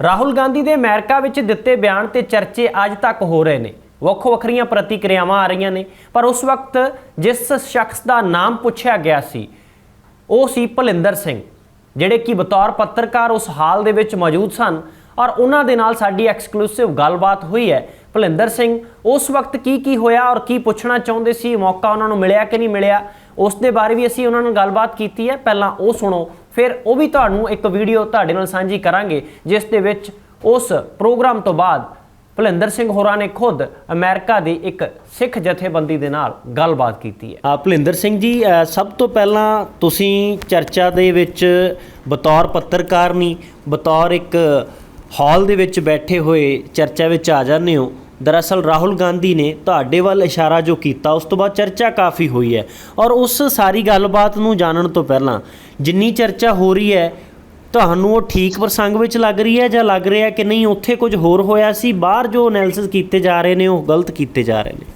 ਰਾਹੁਲ ਗਾਂਧੀ ਦੇ ਅਮਰੀਕਾ ਵਿੱਚ ਦਿੱਤੇ ਬਿਆਨ ਤੇ ਚਰਚੇ ਅੱਜ ਤੱਕ ਹੋ ਰਹੇ ਨੇ। ਵੱਖੋ ਵੱਖਰੀਆਂ ਪ੍ਰਤੀਕਿਰਿਆਵਾਂ ਆ ਰਹੀਆਂ ਨੇ, ਪਰ ਉਸ ਵਕਤ ਜਿਸ ਸ਼ਖਸ ਦਾ ਨਾਮ ਪੁੱਛਿਆ ਗਿਆ ਸੀ, ਉਹ ਸੀ ਭਲਿੰਦਰ ਸਿੰਘ, ਜਿਹੜੇ ਕਿ ਬਤੌਰ ਪੱਤਰਕਾਰ ਉਸ ਹਾਲ ਦੇ ਵਿੱਚ ਮੌਜੂਦ ਸਨ ਔਰ ਉਹਨਾਂ ਦੇ ਨਾਲ ਸਾਡੀ ਐਕਸਕਲੂਸਿਵ ਗੱਲਬਾਤ ਹੋਈ ਹੈ। ਭਲਿੰਦਰ ਸਿੰਘ, ਉਸ ਵਕਤ ਕੀ ਕੀ ਹੋਇਆ ਔਰ ਕੀ ਪੁੱਛਣਾ ਚਾਹੁੰਦੇ ਸੀ? ਮੌਕਾ ਉਹਨਾਂ ਨੂੰ ਮਿਲਿਆ ਕਿ ਨਹੀਂ ਮਿਲਿਆ? ਉਸ ਦੇ ਬਾਰੇ ਵੀ ਅਸੀਂ ਉਹਨਾਂ ਨਾਲ ਗੱਲਬਾਤ ਕੀਤੀ ਹੈ। ਪਹਿਲਾਂ ਉਹ ਸੁਣੋ ਫਿਰ ਉਹ ਵੀ ਤੁਹਾਨੂੰ ਇੱਕ ਵੀਡੀਓ ਤੁਹਾਡੇ ਨਾਲ ਸਾਂਝੀ ਕਰਾਂਗੇ, ਜਿਸ ਦੇ ਵਿੱਚ ਉਸ ਪ੍ਰੋਗਰਾਮ ਤੋਂ ਬਾਅਦ ਭਲਿੰਦਰ ਸਿੰਘ ਹੋਰਾਂ ਨੇ ਖੁਦ ਅਮਰੀਕਾ ਦੀ ਇੱਕ ਸਿੱਖ ਜਥੇਬੰਦੀ ਦੇ ਨਾਲ ਗੱਲਬਾਤ ਕੀਤੀ ਹੈ। ਆ ਭਲਿੰਦਰ ਸਿੰਘ ਜੀ ਸਭ ਤੋਂ ਪਹਿਲਾਂ ਤੁਸੀਂ ਚਰਚਾ ਦੇ ਵਿੱਚ ਬਤੌਰ ਪੱਤਰਕਾਰ ਨਹੀਂ ਬਤੌਰ ਇੱਕ ਹਾਲ ਦੇ ਵਿੱਚ ਬੈਠੇ ਹੋਏ ਚਰਚਾ ਵਿੱਚ ਆ ਜਾਂਦੇ ਹੋ। ਦਰਅਸਲ ਰਾਹੁਲ ਗਾਂਧੀ ਨੇ ਤੁਹਾਡੇ ਵੱਲ ਇਸ਼ਾਰਾ ਜੋ ਕੀਤਾ ਉਸ ਤੋਂ ਬਾਅਦ ਚਰਚਾ ਕਾਫੀ ਹੋਈ ਹੈ। ਔਰ ਉਸ ਸਾਰੀ ਗੱਲਬਾਤ ਨੂੰ ਜਾਣਨ ਤੋਂ ਪਹਿਲਾਂ ਜਿੰਨੀ ਚਰਚਾ ਹੋ ਰਹੀ ਹੈ ਤੁਹਾਨੂੰ ਉਹ ਠੀਕ ਪ੍ਰਸੰਗ ਵਿੱਚ ਲੱਗ ਰਹੀ ਹੈ ਜਾਂ ਲੱਗ ਰਿਹਾ ਕਿ ਨਹੀਂ ਉੱਥੇ ਕੁਝ ਹੋਰ ਹੋਇਆ ਸੀ? ਬਾਹਰ ਜੋ ਐਨਾਲਿਸਿਸ ਕੀਤੇ ਜਾ ਰਹੇ ਨੇ ਉਹ ਗਲਤ ਕੀਤੇ ਜਾ ਰਹੇ ਨੇ।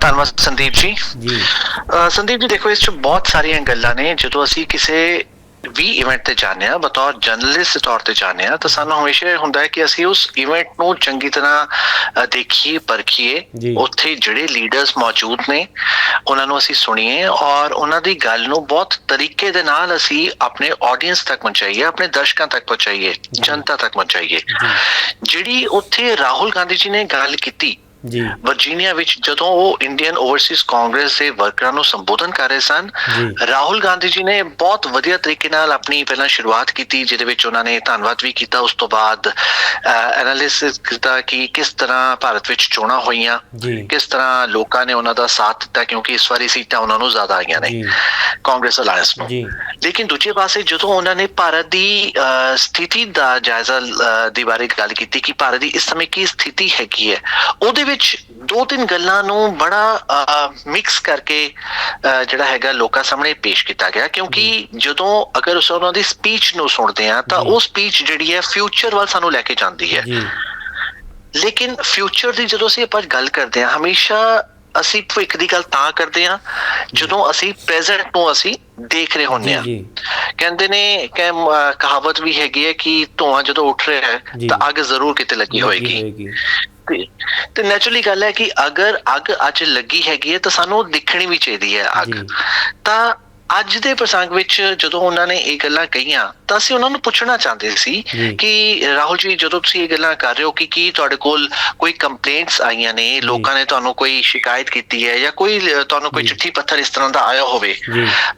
ਧੰਨਵਾਦ ਸੰਦੀਪ ਜੀ। ਜੀ। ਸੰਦੀਪ ਜੀ ਦੇਖੋ ਇਸ ਚ ਬਹੁਤ ਸਾਰੀਆਂ ਗੱਲਾਂ ਨੇ। ਜਦੋਂ ਅਸੀਂ ਕਿਸੇ ਵੀ ਇਵੈਂਟ ਤੇ ਜਾਂਦੇ ਆ ਬਤੌਰ ਜਰਨਲਿਸਟ ਤੌਰ ਤੇ ਜਾਂਦੇ ਆ ਤਾਂ ਸਾਨੂੰ ਹਮੇਸ਼ਾ ਹੁੰਦਾ ਹੈ ਕਿ ਅਸੀਂ ਉਸ ਇਵੈਂਟ ਨੂੰ ਚੰਗੀ ਤਰ੍ਹਾਂ ਦੇਖੀਏ ਪਰਖੀਏ। ਉੱਥੇ ਜਿਹੜੇ ਲੀਡਰਸ ਮੌਜੂਦ ਨੇ ਉਹਨਾਂ ਨੂੰ ਅਸੀਂ ਸੁਣੀਏ ਔਰ ਉਹਨਾਂ ਦੀ ਗੱਲ ਨੂੰ ਬਹੁਤ ਤਰੀਕੇ ਦੇ ਨਾਲ ਅਸੀਂ ਆਪਣੇ ਆਡੀਅנס ਤੱਕ ਪਹੁੰਚਾਈਏ ਆਪਣੇ ਦਰਸ਼ਕਾਂ ਤੱਕ ਪਹੁੰਚਾਈਏ ਜਨਤਾ ਤੱਕ ਪਹੁੰਚਾਈਏ। ਜਿਹੜੀ ਉੱਥੇ ਰਾਹੁਲ ਗਾਂਧੀ ਜੀ ਨੇ ਗੱਲ ਕੀਤੀ ਜੀ। ਵਰਜੀਨੀਆ ਵਿੱਚ ਜਦੋਂ ਉਹ ਇੰਡੀਅਨ ਓਵਰਸੀਜ਼ ਕਾਂਗਰਸ ਦੇ ਵਰਕਰਾਂ ਨੂੰ ਸੰਬੋਧਨ ਕਰ ਰਹੇ ਸਨ। ਰਾਹੁਲ ਗਾਂਧੀ ਜੀ ਨੇ ਬਹੁਤ ਵਧੀਆ ਤਰੀਕੇ ਨਾਲ ਆਪਣੀ ਪਹਿਲਾਂ ਸ਼ੁਰੂਆਤ ਕੀਤੀ ਜਿਹਦੇ ਵਿੱਚ ਉਹਨਾਂ ਨੇ ਧੰਨਵਾਦ ਵੀ ਕੀਤਾ। ਉਸ ਤੋਂ ਬਾਅਦ ਐਨਾਲਿਸਿਸ ਕੀਤਾ ਕਿ ਕਿਸ ਤਰ੍ਹਾਂ ਭਾਰਤ ਵਿੱਚ ਚੋਣਾਂ ਹੋਈਆਂ ਕਿਸ ਤਰ੍ਹਾਂ ਲੋਕਾਂ ਨੇ ਉਹਨਾਂ ਦਾ ਸਾਥ ਦਿੱਤਾ ਕਿਉਂਕਿ ਇਸ ਵਾਰੀ ਸੀਟਾਂ ਉਹਨਾਂ ਨੂੰ ਜ਼ਿਆਦਾ ਆਈਆਂ ਨੇ ਕਾਂਗਰਸ ਅਲਾਈਅੰਸ ਨੂੰ। ਲੇਕਿਨ ਦੂਜੇ ਪਾਸੇ ਜਦੋਂ ਉਹਨਾਂ ਨੇ ਭਾਰਤ ਦੀ ਸਥਿਤੀ ਦਾ ਜਾਇਜ਼ਾ ਦੀ ਬਾਰੇ ਗੱਲ ਕੀਤੀ ਕਿ ਭਾਰਤ ਦੀ ਇਸ ਸਮੇਂ ਕੀ ਸਥਿਤੀ ਹੈਗੀ ਹੈ ਉਹਦੇ ਵਿੱਚ ਦੋ ਤਿੰਨ ਗੱਲਾਂ ਨੂੰ ਬੜਾ ਮਿਕਸ ਕਰਕੇ ਜਿਹੜਾ ਹੈਗਾ ਲੋਕਾਂ ਸਾਹਮਣੇ ਪੇਸ਼ ਕੀਤਾ ਗਿਆ। ਕਿਉਂਕਿ ਜਦੋਂ ਅਗਰ ਉਸ ਉਹਨਾਂ ਦੀ ਸਪੀਚ ਨੂੰ ਸੁਣਦੇ ਆ ਤਾਂ। ਉਹ ਸਪੀਚ ਜਿਹੜੀ ਹੈ ਫਿਊਚਰ ਵੱਲ ਸਾਨੂੰ ਲੈ ਕੇ ਜਾਂਦੀ ਹੈ। ਲੇਕਿਨ ਫਿਊਚਰ ਦੀ ਜਦੋਂ ਅਸੀਂ ਆਪਾਂ ਗੱਲ ਕਰਦੇ ਹਾਂ ਹਮੇਸ਼ਾ ਅਸੀਂ ਭਵਿੱਖ ਦੀ ਗੱਲ ਤਾਂ ਕਰਦੇ ਹਾਂ ਜਦੋਂ ਅਸੀਂ ਪ੍ਰੈਜ਼ੈਂਟ ਨੂੰ ਅਸੀਂ ਦੇਖ ਰਹੇ ਹੁੰਦੇ ਜੀ ਹਾਂ। ਜੀ ਕਹਿੰਦੇ ਨੇ ਕਿ ਕਹਾਵਤ ਵੀ ਹੈਗੀ ਹੈ ਕਿ ਧੂਆਂ ਜਦੋਂ ਉੱਠ ਰਿਹਾ ਹੈ। ਤਾਂ ਅੱਗ ਜ਼ਰੂਰ ਕਿਤੇ ਲੱਗੀ ਹੋਏਗੀ। ਤੇ- ਤੇ ਨੈਚੁਰਲੀ ਗੱਲ ਹੈ ਕਿ ਅਗਰ ਅੱਗ ਅੱਜ ਲੱਗੀ ਹੈਗੀ ਹੈ ਤਾਂ ਸਾਨੂੰ ਦਿਖਣੀ ਵੀ ਚਾਹੀਦੀ ਹੈ ਅੱਗ। ਤਾਂ ਅੱਜ ਦੇ ਪ੍ਰਸੰਗ ਵਿੱਚ ਜਦੋਂ ਉਹਨਾਂ ਨੇ ਇਹ ਗੱਲਾਂ ਕਹੀਆਂ ਤਾਂ ਅਸੀਂ ਉਹਨਾਂ ਨੂੰ ਪੁੱਛਣਾ ਚਾਹੁੰਦੇ ਸੀ। ਕਿ ਰਾਹੁਲ ਜੀ ਜਦੋਂ ਤੁਸੀਂ ਇਹ ਗੱਲਾਂ ਕਰ ਰਹੇ ਹੋ ਕਿ ਕੀ ਤੁਹਾਡੇ ਕੋਲ ਕੋਈ ਕੰਪਲੇਂਟਸ ਆਈਆਂ ਨੇ ਲੋਕਾਂ ਨੇ ਤੁਹਾਨੂੰ ਕੋਈ ਸ਼ਿਕਾਇਤ ਕੀਤੀ ਹੈ ਜਾਂ ਕੋਈ ਤੁਹਾਨੂੰ ਕੋਈ। ਚਿੱਠੀ ਪੱਥਰ ਇਸ ਤਰ੍ਹਾਂ ਦਾ ਆਇਆ ਹੋਵੇ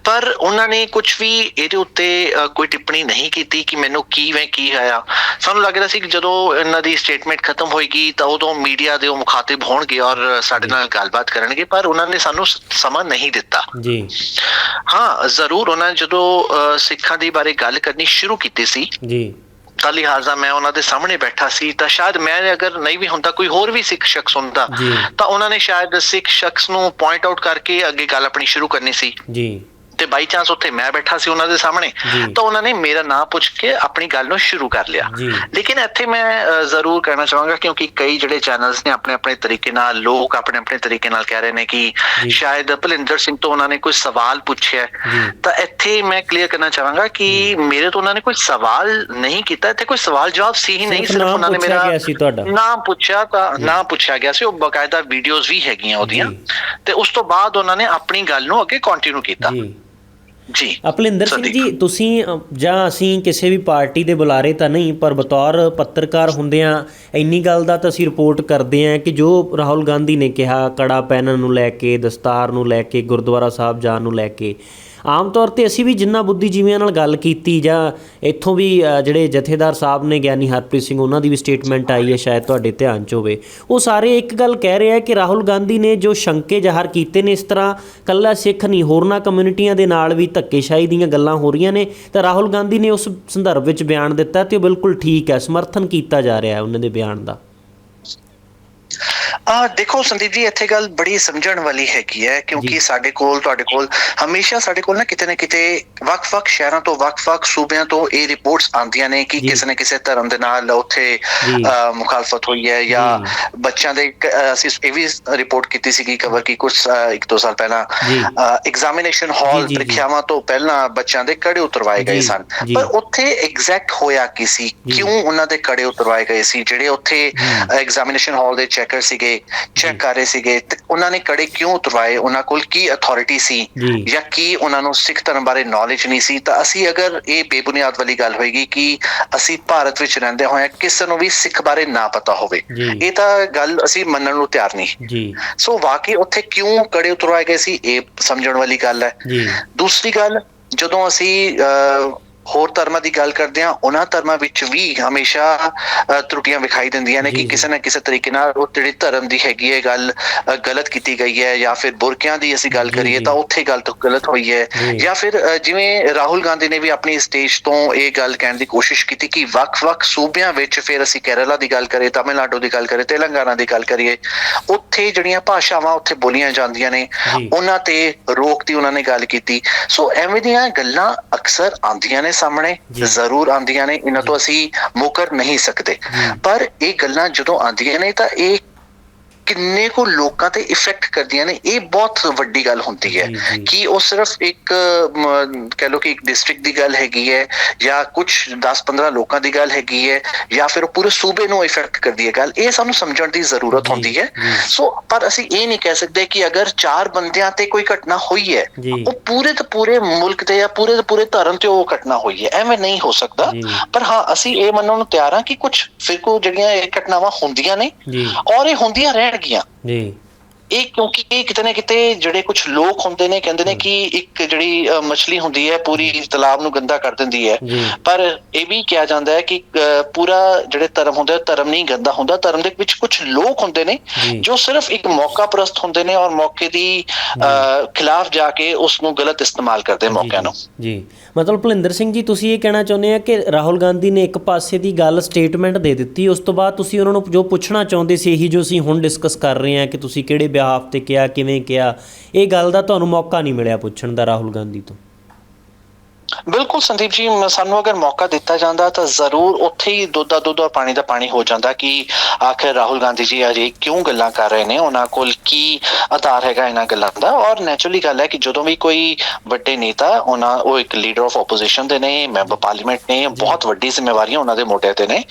ਪਰ ਉਹਨਾਂ ਨੇ ਕੁਝ ਵੀ ਇਹਦੇ ਉੱਤੇ ਕੋਈ ਟਿੱਪਣੀ ਨਹੀਂ ਕੀਤੀ ਕਿ ਮੈਨੂੰ ਕਿਵੇਂ ਕੀ ਆਇਆ ਸਾਨੂੰ ਲੱਗ ਰਿਹਾ ਸੀ ਕਿ ਜਦੋਂ ਇਹਨਾਂ ਦੀ ਸਟੇਟਮੈਂਟ ਖਤਮ ਹੋਏਗੀ ਤਾਂ ਉਦੋਂ ਮੀਡੀਆ ਦੇ ਉਹ ਮੁਖਾਤਿਬ ਹੋਣਗੇ ਔਰ ਸਾਡੇ। ਨਾਲ ਗੱਲਬਾਤ ਕਰਨਗੇ ਪਰ ਉਹਨਾਂ ਨੇ ਸਾਨੂੰ ਸਮਾਂ ਨਹੀਂ ਦਿੱਤਾ ਜੀ ਹਾਂ ਜ਼ਰੂਰ ਉਹਨਾਂ ਜਦੋਂ ਸਿੱਖਾਂ ਦੀ ਬਾਰੇ ਗੱਲ ਕਰਨੀ ਸ਼ੁਰੂ ਕੀਤੀ ਸੀ ਜੀ। ਤਾਂ ਲਿਹਾਜ਼ਾ ਮੈਂ ਉਹਨਾਂ ਦੇ ਸਾਹਮਣੇ ਬੈਠਾ ਸੀ ਤਾਂ ਸ਼ਾਇਦ ਮੈਂ ਅਗਰ ਨਹੀਂ ਵੀ ਹੁੰਦਾ ਕੋਈ ਹੋਰ ਵੀ ਸਿੱਖ ਸ਼ਖਸ ਹੁੰਦਾ। ਤਾਂ ਉਹਨਾਂ ਨੇ ਸ਼ਾਇਦ ਸਿੱਖ ਸ਼ਖਸ ਨੂੰ ਪੁਆਇੰਟ ਆਊਟ ਕਰਕੇ ਅੱਗੇ ਗੱਲ ਆਪਣੀ ਸ਼ੁਰੂ ਕਰਨੀ ਸੀ। ਜੀ। ਤੇ ਬਾਈ ਚਾਂਸ ਉੱਥੇ ਮੈਂ ਬੈਠਾ ਸੀ ਉਹਨਾਂ ਦੇ ਸਾਹਮਣੇ। ਤਾਂ ਉਹਨਾਂ ਨੇ ਮੇਰਾ ਨਾਮ ਪੁੱਛ ਕੇ ਆਪਣੀ ਗੱਲ ਨੂੰ ਸ਼ੁਰੂ ਕਰ ਲਿਆ। ਲੇਕਿਨ ਇੱਥੇ ਮੈਂ ਜ਼ਰੂਰ ਕਹਿਣਾ ਚਾਹਾਂਗਾ ਕਿਉਂਕਿ ਕਈ ਜਿਹੜੇ ਚੈਨਲਸ ਨੇ ਆਪਣੇ ਆਪਣੇ ਤਰੀਕੇ ਨਾਲ ਲੋਕ ਆਪਣੇ ਆਪਣੇ ਤਰੀਕੇ ਨਾਲ ਕਹਿ ਰਹੇ ਨੇ ਕਿ। ਸ਼ਾਇਦ ਭਲਿੰਦਰ ਸਿੰਘ ਤੋਂ ਉਹਨਾਂ ਨੇ ਕੋਈ ਸਵਾਲ ਪੁੱਛਿਆ। ਤਾਂ ਇੱਥੇ ਮੈਂ ਕਲੀਅਰ ਕਰਨਾ ਚਾਹਾਂਗਾ ਕਿ ਮੇਰੇ ਤੋਂ ਉਹਨਾਂ ਨੇ ਕੋਈ ਸਵਾਲ ਨਹੀਂ ਕੀਤਾ ਇੱਥੇ ਕੋਈ ਸਵਾਲ ਜਵਾਬ ਸੀ ਹੀ ਨਹੀਂ ਸਿਰਫ ਉਹਨਾਂ ਨੇ ਮੇਰਾ। ਨਾਮ ਪੁੱਛਿਆ ਤਾਂ ਨਾਮ ਪੁੱਛਿਆ ਗਿਆ ਸੀ ਉਹ ਬਕਾਇਦਾ ਵੀਡੀਓਜ਼ ਵੀ ਹੈਗੀਆਂ ਉਹਦੀਆਂ। ਤੇ ਉਸ ਤੋਂ ਬਾਅਦ ਉਹਨਾਂ ਨੇ ਆਪਣੀ ਗੱਲ ਨੂੰ ਅੱਗੇ ਕੰਟੀਨਿਊ ਕੀਤਾ ਜੀ ਅਪਲਿੰਦਰ ਸਿੰਘ। ਜੀ ਤੁਸੀਂ ਜਾਂ ਅਸੀਂ ਕਿਸੇ ਵੀ ਪਾਰਟੀ ਦੇ ਬੁਲਾਰੇ ਤਾਂ ਨਹੀਂ ਪਰ ਬਤੌਰ ਪੱਤਰਕਾਰ ਹੁੰਦੇ ਆ ਇੰਨੀ ਗੱਲ ਦਾ ਤਾਂ ਅਸੀਂ ਰਿਪੋਰਟ ਕਰਦੇ ਆ ਕਿ ਜੋ ਰਾਹੁਲ ਗਾਂਧੀ ਨੇ ਕਿਹਾ ਕੜਾ ਪਹਿਨਣ ਨੂੰ ਲੈ ਕੇ ਦਸਤਾਰ ਨੂੰ ਲੈ ਕੇ ਗੁਰਦੁਆਰਾ ਸਾਹਿਬ ਜਾਣ ਨੂੰ ਲੈ ਕੇ ਆਮ ਤੌਰ ਤੇ ਅਸੀਂ ਵੀ ਜਿੰਨਾ ਬੁੱਧੀਜੀਵੀਆਂ ਨਾਲ ਗੱਲ ਕੀਤੀ ਜਾਂ ਇੱਥੋਂ ਵੀ ਜਿਹੜੇ ਜਥੇਦਾਰ ਸਾਹਿਬ ਨੇ ਗਿਆਨੀ ਹਰਪ੍ਰੀਤ ਸਿੰਘ, ਉਹਨਾਂ ਦੀ ਵੀ ਸਟੇਟਮੈਂਟ ਆਈ ਹੈ, ਸ਼ਾਇਦ ਤੁਹਾਡੇ ਧਿਆਨ 'ਚ ਹੋਵੇ। ਉਹ ਸਾਰੇ ਇੱਕ ਗੱਲ ਕਹਿ ਰਹੇ ਆ ਕਿ ਰਾਹੁਲ ਗਾਂਧੀ ਨੇ ਜੋ ਸ਼ੰਕੇ ਜ਼ਾਹਰ ਕੀਤੇ ਨੇ ਇਸ ਤਰ੍ਹਾਂ ਕੱਲਾ ਸਿੱਖ ਨਹੀਂ, ਹੋਰਨਾਂ ਕਮਿਊਨਿਟੀਆਂ ਦੇ ਨਾਲ ਵੀ ਧੱਕੇਸ਼ਾਹੀ ਦੀਆਂ ਗੱਲਾਂ ਹੋ ਰਹੀਆਂ ਨੇ, ਤਾਂ ਰਾਹੁਲ ਗਾਂਧੀ ਨੇ ਉਸ ਸੰਦਰਭ ਵਿੱਚ ਬਿਆਨ ਦਿੱਤਾ ਤੇ ਉਹ ਬਿਲਕੁਲ ਠੀਕ ਹੈ, ਸਮਰਥਨ ਕੀਤਾ ਜਾ ਰਿਹਾ ਹੈ ਉਹਨਾਂ ਦੇ ਬਿਆਨ ਦਾ। ਆ ਦੇਖੋ ਸੰਦੀਪ ਜੀ ਇੱਥੇ ਗੱਲ ਬੜੀ ਸਮਝਣ ਵਾਲੀ ਹੈਗੀ ਹੈ। ਕਿਉਂਕਿ ਸਾਡੇ ਕੋਲ ਤੁਹਾਡੇ ਕੋਲ ਹਮੇਸ਼ਾ ਸਾਡੇ ਕੋਲ ਨਾ ਕਿਤੇ ਨਾ ਕਿਤੇ ਵੱਖ-ਵੱਖ ਸ਼ਹਿਰਾਂ ਤੋਂ ਵੱਖ-ਵੱਖ ਸੂਬਿਆਂ ਤੋਂ ਇਹ ਰਿਪੋਰਟਸ ਆਉਂਦੀਆਂ ਨੇ ਕਿ। ਕਿਸੇ ਨਾ ਕਿਸੇ ਧਰਮ ਦੇ ਨਾਲ ਉੱਥੇ ਮੁਖਾਲਫਤ ਹੋਈ ਹੈ ਜਾਂ। ਬੱਚਿਆਂ ਦੇ ਅਸੀਂ ਇਹ ਵੀ ਰਿਪੋਰਟ ਕੀਤੀ ਸੀਗੀ ਕਵਰ ਕੀ ਕੁਝ ਇੱਕ ਦੋ ਸਾਲ ਪਹਿਲਾਂ। Examination hall. ਪ੍ਰੀਖਿਆਵਾਂ ਤੋਂ ਪਹਿਲਾਂ ਬੱਚਿਆਂ ਦੇ ਕੜੇ ਉਤਰਵਾਏ ਗਏ ਸਨ। ਪਰ ਉੱਥੇ ਐਗਜ਼ੈਕਟ ਹੋਇਆ ਕੀ ਸੀ। ਕਿਉਂ ਉਹਨਾਂ ਦੇ ਕੜੇ ਉਤਰਵਾਏ ਗਏ ਸੀ ਜਿਹੜੇ ਉੱਥੇ। ਐਗਜ਼ਾਮੀਨੇਸ਼ਨ ਹਾਲ ਦੇ ਚੈਕਰ ਸੀਗੇ ਚੈੱਕ ਕਰ ਰਹੇ ਸੀਗੇ ਉਹਨਾਂ ਨੇ ਕੜੇ ਕਿਉਂ ਉਤਰਵਾਏ? ਉਹਨਾਂ ਕੋਲ ਕੀ ਅਥਾਰਟੀ ਸੀ? ਜੀ। ਕੀ ਉਹਨਾਂ ਨੂੰ ਸਿੱਖ ਧਰਮ ਬਾਰੇ ਨੌਲੇਜ ਨਹੀਂ ਸੀ? ਤਾਂ ਅਸੀਂ ਅਗਰ ਇਹ ਬੇਬੁਨਿਆਦ ਵਾਲੀ ਗੱਲ ਹੋਏਗੀ ਕਿ ਅਸੀਂ ਭਾਰਤ ਵਿੱਚ ਰਹਿੰਦੇ ਹੋਏ ਕਿਸੇ ਨੂੰ ਵੀ ਸਿੱਖ ਬਾਰੇ ਨਾ ਪਤਾ ਹੋਵੇ। ਇਹ ਤਾਂ ਗੱਲ ਅਸੀਂ ਮੰਨਣ ਨੂੰ ਤਿਆਰ ਨਹੀਂ। ਜੀ। ਸੋ ਵਾਕਈ ਉੱਥੇ ਕਿਉਂ ਕੜੇ ਉਤਰਵਾਏ ਗਏ ਸੀ? ਇਹ ਸਮਝਣ ਵਾਲੀ ਗੱਲ ਹੈ। ਜੀ। ਦੂਸਰੀ ਗੱਲ ਜਦੋਂ ਅਸੀਂ ਹੋਰ ਧਰਮਾਂ ਦੀ ਗੱਲ ਕਰਦੇ ਹਾਂ ਉਹਨਾਂ ਧਰਮਾਂ ਵਿੱਚ ਵੀ ਹਮੇਸ਼ਾ ਤਰੁੱਟੀਆਂ ਵਿਖਾਈ ਦਿੰਦੀਆਂ ਨੇ ਕਿ। ਕਿਸੇ ਨਾ ਕਿਸੇ ਤਰੀਕੇ ਨਾਲ ਉਹ ਜਿਹੜੀ ਧਰਮ ਦੀ ਹੈਗੀ ਹੈ ਗੱਲ ਗਲਤ ਕੀਤੀ ਗਈ ਹੈ ਜਾਂ ਫਿਰ ਬੁਰਕਿਆਂ ਦੀ ਅਸੀਂ ਗੱਲ ਕਰੀਏ। ਤਾਂ ਉੱਥੇ ਗੱਲ ਤੋਂ ਗਲਤ ਹੋਈ ਹੈ ਜੀ। ਫਿਰ ਜਿਵੇਂ ਰਾਹੁਲ ਗਾਂਧੀ ਨੇ ਵੀ ਆਪਣੀ ਸਟੇਜ ਤੋਂ ਇਹ ਗੱਲ ਕਹਿਣ ਦੀ ਕੋਸ਼ਿਸ਼ ਕੀਤੀ ਕਿ ਵੱਖ-ਵੱਖ ਸੂਬਿਆਂ ਵਿੱਚ ਫਿਰ ਅਸੀਂ ਕੇਰਲਾ ਦੀ ਗੱਲ ਕਰੀਏ ਤਾਮਿਲਨਾਡੂ ਦੀ ਗੱਲ ਕਰੀਏ ਤੇਲੰਗਾਨਾ ਦੀ ਗੱਲ ਕਰੀਏ ਉੱਥੇ ਜਿਹੜੀਆਂ ਭਾਸ਼ਾਵਾਂ ਉੱਥੇ ਬੋਲੀਆਂ ਜਾਂਦੀਆਂ ਨੇ। ਉਹਨਾਂ ਤੇ ਰੋਕ ਦੀ ਉਹਨਾਂ ਨੇ ਗੱਲ ਕੀਤੀ ਸੋ ਐਵੇਂ ਦੀਆਂ ਗੱਲਾਂ ਅਕਸਰ ਆਉਂਦੀਆਂ ਨੇ ਸਾਹਮਣੇ ਜੀ। ਜ਼ਰੂਰ ਆਉਂਦੀਆਂ ਨੇ ਇਹਨਾਂ ਤੋਂ ਅਸੀਂ ਮੁਕਰ ਨਹੀਂ ਸਕਦੇ। ਪਰ ਇਹ ਗੱਲਾਂ ਜਦੋਂ ਆਉਂਦੀਆਂ ਨੇ ਤਾਂ ਇਹ ਕਿੰਨੇ ਕੋ ਲੋਕਾਂ ਤੇ ਇਫੈਕਟ ਕਰਦੀਆਂ ਨੇ ਇਹ ਬਹੁਤ ਵੱਡੀ ਗੱਲ ਹੁੰਦੀ ਹੈ। ਕਿ ਉਹ ਸਿਰਫ ਇੱਕ ਕਹਿ ਲਓ ਕਿ ਇੱਕ ਡਿਸਟ੍ਰਿਕਟ ਦੀ ਗੱਲ ਹੈਗੀ ਹੈ ਜਾਂ ਕੁਝ 10-15 ਲੋਕਾਂ ਦੀ ਗੱਲ ਹੈਗੀ ਹੈ ਜਾਂ ਫਿਰ ਪੂਰੇ ਸੂਬੇ ਨੂੰ ਇਫੈਕਟ ਕਰਦੀ ਹੈ ਗੱਲ ਇਹ ਸਾਨੂੰ ਸਮਝਣ ਦੀ ਜ਼ਰੂਰਤ ਹੁੰਦੀ ਹੈ। ਸੋ ਪਰ ਅਸੀਂ ਇਹ ਨਹੀਂ ਕਹਿ ਸਕਦੇ ਕਿ ਅਗਰ ਚਾਰ ਬੰਦਿਆਂ ਤੇ ਕੋਈ ਘਟਨਾ ਹੋਈ ਹੈ। ਉਹ ਪੂਰੇ ਤੇ ਪੂਰੇ ਮੁਲਕ ਤੇ ਜਾਂ ਪੂਰੇ ਤੇ ਪੂਰੇ ਧਰਮ ਤੇ ਉਹ ਘਟਨਾ ਹੋਈ ਹੈ ਐਵੇਂ ਨਹੀਂ ਹੋ ਸਕਦਾ। ਪਰ ਹਾਂ ਅਸੀਂ ਇਹ ਮੰਨਣ ਨੂੰ ਤਿਆਰ ਹਾਂ ਕਿ ਕੁਝ ਫਿਰਕੂ ਜਿਹੜੀਆਂ ਇਹ ਘਟਨਾਵਾਂ ਹੁੰਦੀਆਂ ਨੇ ਔਰ ਇਹ ਹੁੰਦੀਆਂ ਰਹਿਣਗੀਆਂ ਜੀ ਇਹ ਕਿਉਂਕਿ ਇਹ ਕਿਤੇ ਨਾ ਕਿਤੇ ਜਿਹੜੇ ਕੁਝ ਲੋਕ ਹੁੰਦੇ ਨੇ ਕਹਿੰਦੇ ਨੇ ਕਿ ਇੱਕ ਜਿਹੜੀ ਮਛਲੀ ਹੁੰਦੀ ਹੈ ਪੂਰੀ ਤਲਾਬ ਨੂੰ ਗੰਦਾ ਕਰ ਦਿੰਦੀ ਹੈ। ਪਰ ਇਹ ਵੀ ਕਿਹਾ ਜਾਂਦਾ ਹੈ ਕਿ ਪੂਰਾ ਜਿਹੜੇ ਧਰਮ ਹੁੰਦਾ ਧਰਮ ਨਹੀਂ ਗੰਦਾ ਹੁੰਦਾ। ਧਰਮ ਦੇ ਵਿੱਚ ਕੁਝ ਲੋਕ ਹੁੰਦੇ ਨੇ ਜੀ। ਸਿਰਫ ਇੱਕ ਮੌਕਾ ਪ੍ਰਸਤ ਹੁੰਦੇ ਨੇ ਔਰ ਮੌਕੇ ਦੀ ਖਿਲਾਫ ਜਾ ਕੇ ਉਸ ਨੂੰ ਗਲਤ ਇਸਤੇਮਾਲ ਕਰਦੇ ਨੇ ਮੌਕਿਆਂ ਨੂੰ। ਜੀ। ਮਤਲਬ ਭਲਿੰਦਰ ਸਿੰਘ ਜੀ ਤੁਸੀਂ ਇਹ ਕਹਿਣਾ ਚਾਹੁੰਦੇ ਆ ਕਿ ਰਾਹੁਲ ਗਾਂਧੀ ਨੇ ਇੱਕ ਪਾਸੇ ਦੀ ਗੱਲ ਸਟੇਟਮੈਂਟ ਦੇ ਦਿੱਤੀ ਉਸ ਤੋਂ ਬਾਅਦ ਤੁਸੀਂ ਉਹਨਾਂ ਨੂੰ ਜੋ ਪੁੱਛਣਾ ਚਾਹੁੰਦੇ ਸੀ ਇਹੀ ਜੋ ਅਸੀਂ ਹੁਣ ਡਿਸਕਸ ਕਰ ਰਹੇ ਹਾਂ ਕਿ ਤੁਸੀਂ ਕਿਹੜੇ ਬਿਹਾਫ ਤੇ ਕਿਹਾ, ਕਿਵੇਂ ਕਿਹਾ? ਇਹ ਗੱਲ ਦਾ ਤੁਹਾਨੂੰ ਮੌਕਾ ਨਹੀਂ ਮਿਲਿਆ ਪੁੱਛਣ ਦਾ ਰਾਹੁਲ ਗਾਂਧੀ ਤੋਂ। ਬਿਲਕੁਲ ਸੰਦੀਪ ਜੀ ਸਾਨੂੰ ਅਗਰ ਮੌਕਾ ਦਿੱਤਾ ਜਾਂਦਾ ਤਾਂ ਜ਼ਰੂਰ ਉੱਥੇ ਹੀ ਦੁੱਧ ਦੁੱਧ ਔਰ ਪਾਣੀ ਦਾ ਪਾਣੀ ਹੋ ਜਾਂਦਾ ਕਿ ਆਖਿਰ ਰਾਹੁਲ ਗਾਂਧੀ ਜੀ ਅਜੇ ਕਿਉਂ ਗੱਲਾਂ ਕਰ ਰਹੇ ਨੇ? ਉਹਨਾਂ ਕੋਲ ਕੀ ਆਧਾਰ ਹੈਗਾ ਇਹਨਾਂ ਗੱਲਾਂ ਦਾ? ਔਰ ਨੈਚੁਰਲੀ ਗੱਲ ਹੈ ਕਿ ਜਦੋਂ ਵੀ ਕੋਈ ਵੱਡੇ ਨੇਤਾ ਉਹਨਾਂ ਉਹ ਇੱਕ ਲੀਡਰ ਆਫ ਆਪੋਜੀਸ਼ਨ ਦੇ ਨੇ ਮੈਂਬਰ ਪਾਰਲੀਮੈਂਟ ਨੇ ਬਹੁਤ ਵੱਡੀ ਜ਼ਿੰਮੇਵਾਰੀਆਂ ਉਹਨਾਂ ਦੇ ਮੋਢਿਆਂ ਤੇ ਨੇ।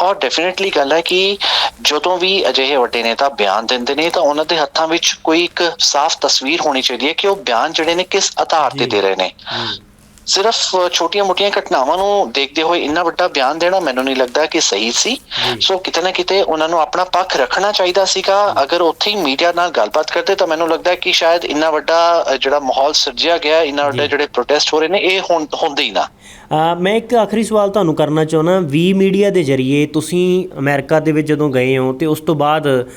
ਔਰ ਡੈਫੀਨਿਟਲੀ ਗੱਲ ਹੈ ਕਿ ਜਦੋਂ ਵੀ ਅਜਿਹੇ ਵੱਡੇ ਨੇਤਾ ਬਿਆਨ ਦਿੰਦੇ ਨੇ ਤਾਂ ਉਹਨਾਂ ਦੇ ਹੱਥਾਂ ਵਿੱਚ ਕੋਈ ਇੱਕ ਸਾਫ਼ ਤਸਵੀਰ ਹੋਣੀ ਚਾਹੀਦੀ ਹੈ ਕਿ ਉਹ ਬਿਆਨ ਜਿਹੜੇ ਨੇ ਕਿਸ ਆਧਾਰ ਤੇ। ਦੇ ਰਹੇ ਨੇ। ਸਿਰਫ ਛੋਟੀਆਂ-ਮੋਟੀਆਂ ਘਟਨਾਵਾਂ ਨੂੰ ਦੇਖਦੇ ਹੋਏ ਇੰਨਾ ਵੱਡਾ ਬਿਆਨ ਦੇਣਾ ਮੈਨੂੰ ਨਹੀਂ ਲੱਗਦਾ ਕਿ ਸਹੀ ਸੀ। ਸੋ ਕਿਤੇ ਨਾ ਕਿਤੇ ਉਹਨਾਂ ਨੂੰ ਆਪਣਾ ਪੱਖ ਰੱਖਣਾ ਚਾਹੀਦਾ ਸੀਗਾ ਅਗਰ ਉੱਥੇ ਹੀ ਮੀਡੀਆ ਨਾਲ ਗੱਲਬਾਤ ਕਰਦੇ ਤਾਂ ਮੈਨੂੰ ਲੱਗਦਾ ਕਿ ਸ਼ਾਇਦ ਇੰਨਾ ਵੱਡਾ ਜਿਹੜਾ ਮਾਹੌਲ ਸਿਰਜਿਆ ਗਿਆ ਇੰਨਾ ਵੱਡਾ। ਜਿਹੜੇ ਪ੍ਰੋਟੈਸਟ ਹੋ ਰਹੇ ਨੇ ਇਹ ਹੁੰਦੇ ਹੀ ਨਾ ਮੈਂ ਇੱਕ ਆਖਰੀ ਸਵਾਲ ਤੁਹਾਨੂੰ ਕਰਨਾ ਚਾਹੁੰਦਾ, ਵੀ ਮੀਡੀਆ ਦੇ ਜ਼ਰੀਏ ਤੁਸੀਂ ਅਮਰੀਕਾ ਦੇ ਵਿੱਚ ਜਦੋਂ ਗਏ ਹੋ ਤੇ ਉਸ ਤੋਂ ਬਾਅਦ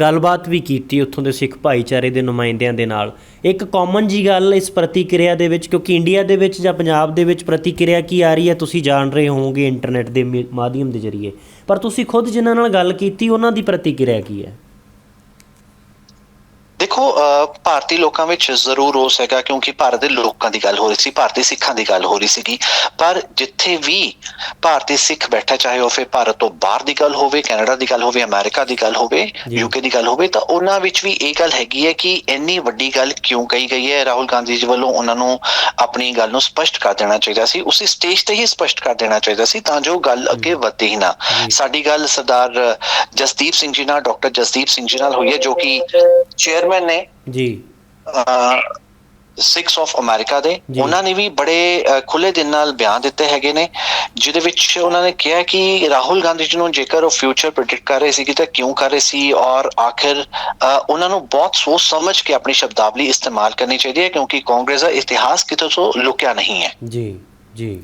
ਗੱਲਬਾਤ ਵੀ ਕੀਤੀ ਉੱਥੋਂ ਦੇ ਸਿੱਖ ਭਾਈਚਾਰੇ ਦੇ ਨੁਮਾਇੰਦਿਆਂ ਦੇ ਨਾਲ। ਇੱਕ ਕਾਮਨ ਜੀ ਗੱਲ ਇਸ ਪ੍ਰਤੀਕਿਰਿਆ ਦੇ ਵਿੱਚ, ਕਿਉਂਕਿ ਇੰਡੀਆ ਦੇ ਵਿੱਚ ਜਾਂ ਪੰਜਾਬ ਦੇ ਵਿੱਚ ਪ੍ਰਤੀਕਿਰਿਆ ਕੀ ਆ ਰਹੀ ਹੈ, ਤੁਸੀਂ ਜਾਣ ਰਹੇ ਹੋਵੋਗੇ ਇੰਟਰਨੈਟ ਦੇ ਮੀ- ਮਾਧਿਅਮ ਦੇ ਜ਼ਰੀਏ। ਪਰ ਤੁਸੀਂ ਖੁਦ ਜਿਨ੍ਹਾਂ ਨਾਲ ਗੱਲ ਕੀਤੀ, ਉਹਨਾਂ ਦੀ ਪ੍ਰਤੀਕਿਰਿਆ ਕੀ ਹੈ? ਦੇਖੋ ਭਾਰਤੀ ਲੋਕਾਂ ਵਿੱਚ ਜ਼ਰੂਰ ਰੋਸ ਹੈਗਾ ਕਿਉਂਕਿ ਭਾਰਤ ਦੇ ਲੋਕਾਂ ਦੀ ਗੱਲ ਹੋ ਰਹੀ ਸੀ ਭਾਰਤੀ ਸਿੱਖਾਂ ਦੀ ਗੱਲ ਹੋ ਰਹੀ ਸੀਗੀ ਪਰ ਜਿੱਥੇ ਵੀ ਭਾਰਤੀ ਸਿੱਖ ਬੈਠਾ ਚਾਹੇ ਉਹ ਫਿਰ ਭਾਰਤ ਤੋਂ ਬਾਹਰ ਦੀ ਗੱਲ ਹੋਵੇ ਕੈਨੇਡਾ ਦੀ ਗੱਲ ਹੋਵੇ ਅਮਰੀਕਾ ਦੀ ਗੱਲ ਹੋਵੇ। ਯੂਕੇ ਦੀ ਗੱਲ ਹੋਵੇ ਤਾਂ ਉਹਨਾਂ ਵਿੱਚ ਵੀ ਇਹ ਗੱਲ ਹੈਗੀ ਹੈ ਕਿ ਇੰਨੀ ਵੱਡੀ ਗੱਲ ਕਿਉਂ ਕਹੀ ਗਈ ਹੈ ਰਾਹੁਲ ਗਾਂਧੀ ਜੀ ਵੱਲੋਂ ਉਹਨਾਂ ਨੂੰ ਆਪਣੀ ਗੱਲ ਨੂੰ ਸਪਸ਼ਟ ਕਰ ਦੇਣਾ ਚਾਹੀਦਾ ਸੀ ਉਸੇ ਸਟੇਜ ਤੇ ਹੀ ਸਪਸ਼ਟ ਕਰ ਦੇਣਾ ਚਾਹੀਦਾ ਸੀ ਤਾਂ ਜੋ ਗੱਲ ਅੱਗੇ ਵਧੇ ਹੀ ਨਾ। ਸਾਡੀ ਗੱਲ ਸਰਦਾਰ ਜਸਦੀਪ ਸਿੰਘ ਜੀ ਨਾਲ ਡਾਕਟਰ ਜਸਦੀਪ ਸਿੰਘ ਜੀ ਨਾਲ ਹੋਈ ਹੈ ਜੋ ਕਿ ਚੇਅਰਮੈਨ ਨੇ ਜੀ। ਸਿਕਸ ਆਫ ਅਮਰੀਕਾ ਦੇ। ਉਹਨਾਂ ਨੇ ਵੀ ਬੜੇ ਖੁੱਲੇ ਦਿਲ ਨਾਲ ਬਿਆਨ ਦਿੱਤੇ ਹੈਗੇ ਨੇ ਜਿਹਦੇ ਵਿੱਚ ਉਹਨਾਂ ਨੇ ਕਿਹਾ ਕਿ ਰਾਹੁਲ ਗਾਂਧੀ ਜੀ ਨੂੰ ਜੇਕਰ ਉਹ ਫਿਊਚਰ ਪ੍ਰੈਡਿਕਟ ਕਰ ਰਹੇ ਸੀ ਕਿ ਤਾਂ ਕਿਉਂ ਕਰ ਰਹੇ ਸੀ ਔਰ ਆਖਿਰ ਉਹਨਾਂ ਨੂੰ ਬਹੁਤ ਸੋਚ ਸਮਝ ਕੇ ਆਪਣੀ ਸ਼ਬਦਾਵਲੀ ਇਸਤੇਮਾਲ ਕਰਨੀ ਚਾਹੀਦੀ ਹੈ ਕਿਉਂਕਿ ਕਾਂਗਰਸ ਦਾ ਇਤਿਹਾਸ ਕਿਤੇ ਤੋਂ ਲੁਕਿਆ ਨਹੀਂ ਹੈ। ਜੀ ਜੀ।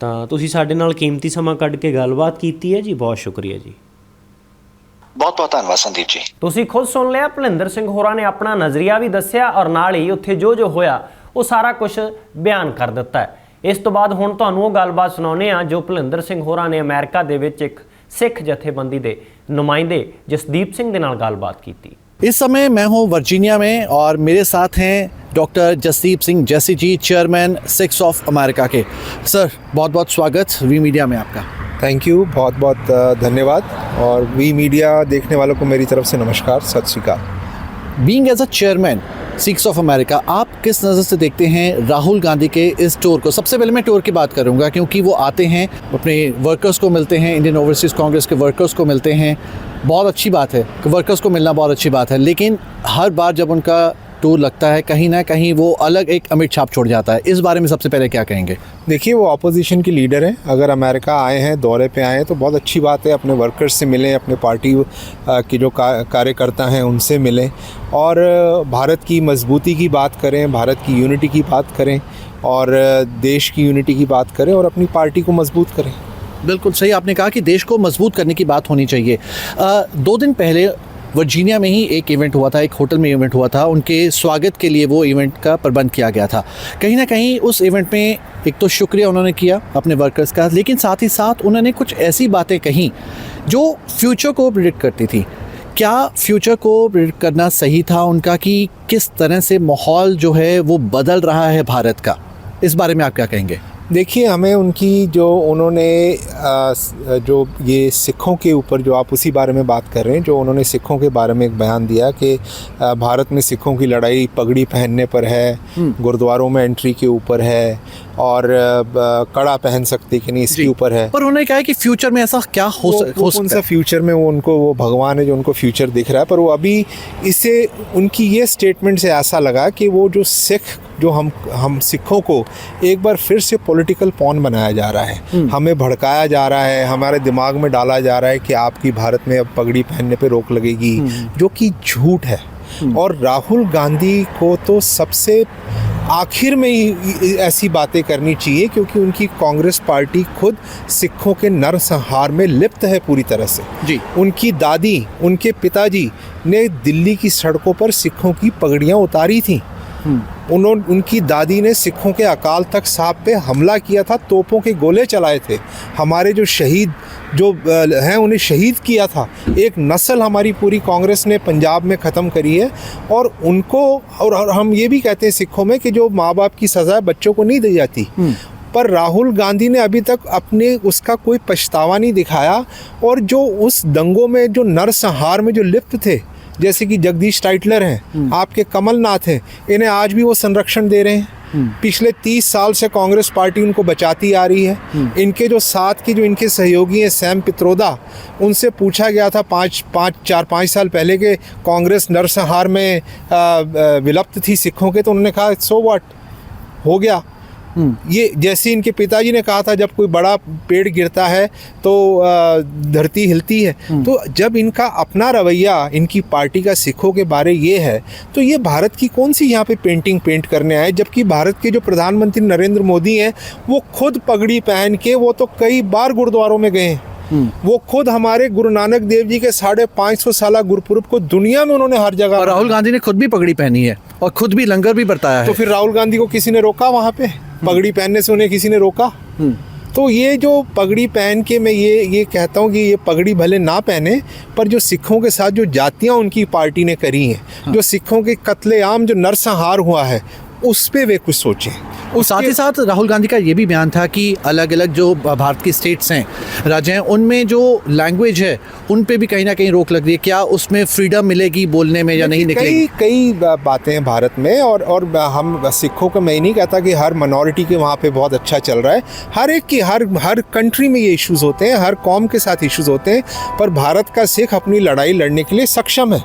ਤਾਂ ਤੁਸੀਂ ਸਾਡੇ ਨਾਲ ਕੀਮਤੀ ਸਮਾਂ ਕੱਢ ਕੇ ਗੱਲਬਾਤ ਕੀਤੀ ਹੈ ਜੀ ਬਹੁਤ ਸ਼ੁਕਰੀਆ ਜੀ। ਬਹੁਤ ਬਹੁਤ ਧੰਨਵਾਦ ਸੰਦੀਪ ਜੀ ਤੁਸੀਂ ਖੁਦ ਸੁਣ ਲਿਆ ਭਲਿੰਦਰ ਸਿੰਘ ਹੋਰਾਂ ਨੇ ਆਪਣਾ ਨਜ਼ਰੀਆ ਵੀ ਦੱਸਿਆ ਔਰ ਨਾਲ ਹੀ ਉੱਥੇ ਜੋ ਜੋ ਹੋਇਆ ਉਹ ਸਾਰਾ ਕੁਝ ਬਿਆਨ ਕਰ ਦਿੱਤਾ ਹੈ ਇਸ ਤੋਂ ਬਾਅਦ ਹੁਣ ਤੁਹਾਨੂੰ ਉਹ ਗੱਲਬਾਤ ਸੁਣਾਉਨੇ ਆ ਜੋ ਭਲਿੰਦਰ ਸਿੰਘ ਹੋਰਾਂ ਨੇ ਅਮਰੀਕਾ ਦੇ ਵਿੱਚ ਇੱਕ ਸਿੱਖ ਜਥੇਬੰਦੀ ਦੇ ਨੁਮਾਇੰਦੇ ਜਸਦੀਪ ਸਿੰਘ ਦੇ ਨਾਲ ਗੱਲਬਾਤ ਕੀਤੀ इस समय मैं हूं वर्जीनिया में और मेरे साथ हैं डॉक्टर जसदीप सिंह जैसी ji chairman Sikhs of America के सर बहुत बहुत स्वागत वी मीडिया में आपका थैंक यू बहुत बहुत धन्यवाद। और वी मीडिया देखने वालों को मेरी तरफ़ से नमस्कार। सत श्रीकाल। Being as a chairman Sikhs of America आप किस नज़र से देखते हैं राहुल गांधी के इस टूर को? सबसे पहले मैं टूर की बात करूँगा, क्योंकि वो आते हैं, अपने वर्कर्स को मिलते हैं इंडियन ओवरसीज़ कांग्रेस के वर्कर्स को मिलते हैं। बहुत अच्छी बात है। वर्कर्स को मिलना बहुत अच्छी बात है। लेकिन हर बार जब उनका टूर लगता है कहीं ना कहीं वो अलग एक अमिट छाप छोड़ जाता है। इस बारे में सबसे पहले क्या कहेंगे? देखिए वो अपोजिशन के लीडर हैं। अगर अमेरिका आए हैं दौरे पे आए हैं तो बहुत अच्छी बात है अपने वर्कर्स से मिलें अपने पार्टी के जो कार्यकर्ता हैं उनसे मिलें। और भारत की मजबूती की बात करें भारत की यूनिटी की बात करें और देश की यूनिटी की बात करें और अपनी पार्टी को मज़बूत करें। बिल्कुल सही आपने कहा कि देश को मज़बूत करने की बात होनी चाहिए। अ, दो दिन पहले वर्जीनिया में ही एक इवेंट हुआ था, एक होटल में इवेंट हुआ था। उनके स्वागत के लिए वो इवेंट का प्रबंध किया गया था। कहीं ना कहीं उस इवेंट में एक तो शुक्रिया उन्होंने किया अपने वर्कर्स का, लेकिन साथ ही साथ उन्होंने कुछ ऐसी बातें कहीं जो फ्यूचर को प्रिडिक्ट करती थी। क्या फ्यूचर को प्रिडिक्ट करना सही था उनका कि किस तरह से माहौल जो है वो बदल रहा है भारत का? इस बारे में आप क्या कहेंगे? देखिए हमें उनकी जो उन्होंने जो ये सिखों के ऊपर जो आप उसी बारे में बात कर रहे हैं जो उन्होंने सिखों के बारे में एक बयान दिया कि भारत में सिखों की लड़ाई पगड़ी पहनने पर है गुरुद्वारों में एंट्री के ऊपर है और कड़ा पहन सकते कि नहीं इसके ऊपर है। पर उन्होंने कहा है कि फ्यूचर में ऐसा क्या हो वो, हो कौन सकता सा है? फ्यूचर में वो उनको वो भगवान है जो उनको फ्यूचर दिख रहा है पर वो अभी इससे उनकी ये स्टेटमेंट से ऐसा लगा कि वो जो सिख जो हम हम सिखों को एक बार फिर से पॉलिटिकल पॉन बनाया जा रहा है। हमें भड़काया जा रहा है हमारे दिमाग में डाला जा रहा है कि आपकी भारत में अब पगड़ी पहनने पे रोक लगेगी जो कि झूठ है। और राहुल गांधी को तो सबसे आखिर में ही ऐसी बातें करनी चाहिए क्योंकि उनकी कांग्रेस पार्टी खुद सिखों के नरसंहार में लिप्त है पूरी तरह से। जी। उनकी दादी उनके पिताजी ने दिल्ली की सड़कों पर सिखों की पगड़ियाँ उतारी थीं। उन्होंने उनकी दादी ने सिखों के अकाल तख्त साहब पे हमला किया था तोपों के गोले चलाए थे। हमारे जो शहीद जो हैं उन्हें शहीद किया था। एक नस्ल हमारी पूरी कांग्रेस ने पंजाब में ख़त्म करी है और उनको और हम ये भी कहते हैं सिखों में कि जो माँ बाप की सज़ा बच्चों को नहीं दी जाती। पर राहुल गांधी ने अभी तक अपने उसका कोई पछतावा नहीं दिखाया और जो उस दंगों में जो नरसंहार में जो लिप्त थे जैसे कि जगदीश टाइटलर हैं आपके कमलनाथ हैं इन्हें आज भी वो संरक्षण दे रहे हैं। पिछले तीस साल से कांग्रेस पार्टी उनको बचाती आ रही है। इनके जो साथ के जो इनके सहयोगी हैं सैम पित्रोदा उनसे पूछा गया था पाँच पाँच चार पाँच साल पहले के कांग्रेस नरसंहार में विलुप्त थी सिखों के तो उन्होंने कहा सो व्हाट हो गया। ये जैसे इनके पिताजी ने कहा था जब कोई बड़ा पेड़ गिरता है तो धरती हिलती है। तो जब इनका अपना रवैया इनकी पार्टी का सिखों के बारे ये है तो ये भारत की कौन सी यहाँ पे पेंटिंग पेंट करने आए? जबकि भारत के जो प्रधानमंत्री नरेंद्र मोदी हैं वो खुद पगड़ी पहन के वो तो कई बार गुरुद्वारों में गए हैं। वो खुद हमारे गुरु नानक देव जी के साढ़े पाँच सौ साल गुरुपुरब को दुनिया में उन्होंने हर जगह राहुल गांधी ने खुद भी पगड़ी पहनी है और खुद भी लंगर भी बरताया है। तो फिर राहुल गांधी को किसी ने रोका वहाँ पे? पगड़ी पहनने से उन्हें किसी ने रोका? तो ये जो पगड़ी पहन के मैं ये ये कहता हूँ कि ये पगड़ी भले ना पहने पर जो सिखों के साथ जो जातियाँ उनकी पार्टी ने करी हैं जो सिखों के कत्लेआम जो नरसंहार हुआ है उस पर वे कुछ सोचें। साथ ही साथ राहुल गांधी का ये भी बयान था कि अलग अलग जो भारत की स्टेट्स हैं राज्य हैं उनमें जो लैंग्वेज है उन पे भी कहीं ना कहीं रोक लग रही है। क्या उसमें फ्रीडम मिलेगी बोलने में या नहीं निकलेगी? कई कई बातें हैं भारत में और और हम सिखों को मैं नहीं कहता कि हर मिनॉरिटी के वहाँ पर बहुत अच्छा चल रहा है। हर एक की हर हर कंट्री में ये इश्यूज़ होते हैं हर कौम के साथ इश्यूज़ होते हैं पर भारत का सिख अपनी लड़ाई लड़ने के लिए सक्षम है।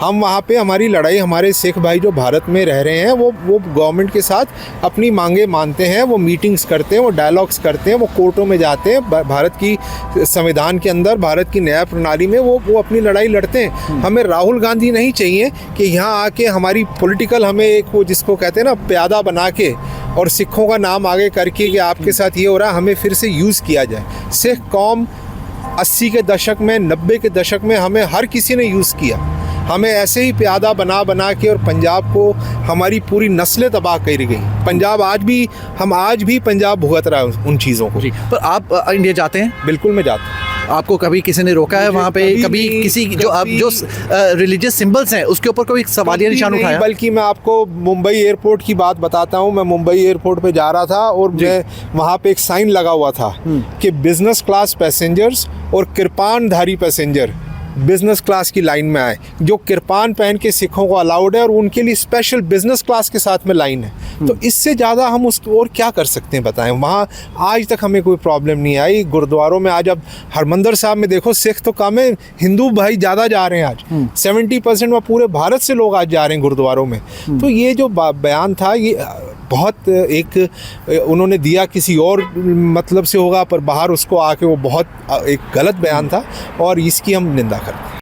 हम वहाँ पे हमारी लड़ाई हमारे सिख भाई जो भारत में रह रहे हैं वो वो गवर्नमेंट के साथ अपनी मांगे मानते हैं वो मीटिंग्स करते हैं वो डायलॉग्स करते हैं वो कोर्टों में जाते हैं भारत की संविधान के अंदर भारत की न्याय प्रणाली में वो वो अपनी लड़ाई लड़ते हैं। हमें राहुल गांधी नहीं चाहिए कि यहाँ आके हमारी पॉलिटिकल हमें एक वो जिसको कहते हैं ना प्यादा बना के और सिखों का नाम आगे करके कि आपके साथ ये हो रहा है हमें फिर से यूज़ किया जाए। सिख कौम अस्सी के दशक में नब्बे के दशक में हमें हर किसी ने यूज़ किया। हमें ऐसे ही प्यादा बना बना के और पंजाब को हमारी पूरी नस्लें तबाह कर गई। पंजाब आज भी हम आज भी पंजाब भुगत रहा है उन चीज़ों को। जी पर आप इंडिया जाते हैं? बिल्कुल मैं जाता हूँ। आपको कभी किसी ने रोका है वहाँ पे? कभी कभी किसी जो आप जो रिलीजियस सिंबल्स हैं उसके ऊपर कोई सवालिया निशान उठाया? बल्कि मैं आपको मुंबई एयरपोर्ट की बात बताता हूँ। मैं मुंबई एयरपोर्ट पे जा रहा था और मैं वहाँ पे एक साइन लगा हुआ था कि बिज़नेस क्लास पैसेंजर्स और कृपानधारी पैसेंजर बिज़नेस क्लास की लाइन में आए जो कृपान पहन के सिखों को अलाउड है और उनके लिए स्पेशल बिज़नेस क्लास के साथ में लाइन है। तो इससे ज़्यादा हम उस और क्या कर सकते हैं बताएँ? वहाँ आज तक हमें कोई प्रॉब्लम नहीं आई। गुरुद्वारों में आज अब हरमंदर साहब में देखो सिख तो कम है हिंदू भाई ज़्यादा जा रहे हैं आज। सेवेंटी परसेंट पूरे भारत से लोग आज जा रहे हैं गुरुद्वारों में। तो ये जो बयान था ये बहुत एक अ, उन्होंने दिया किसी और मतलब से होगा पर बाहर उसको आके वो बहुत अ, एक गलत बयान था और इसकी हम निंदा करते हैं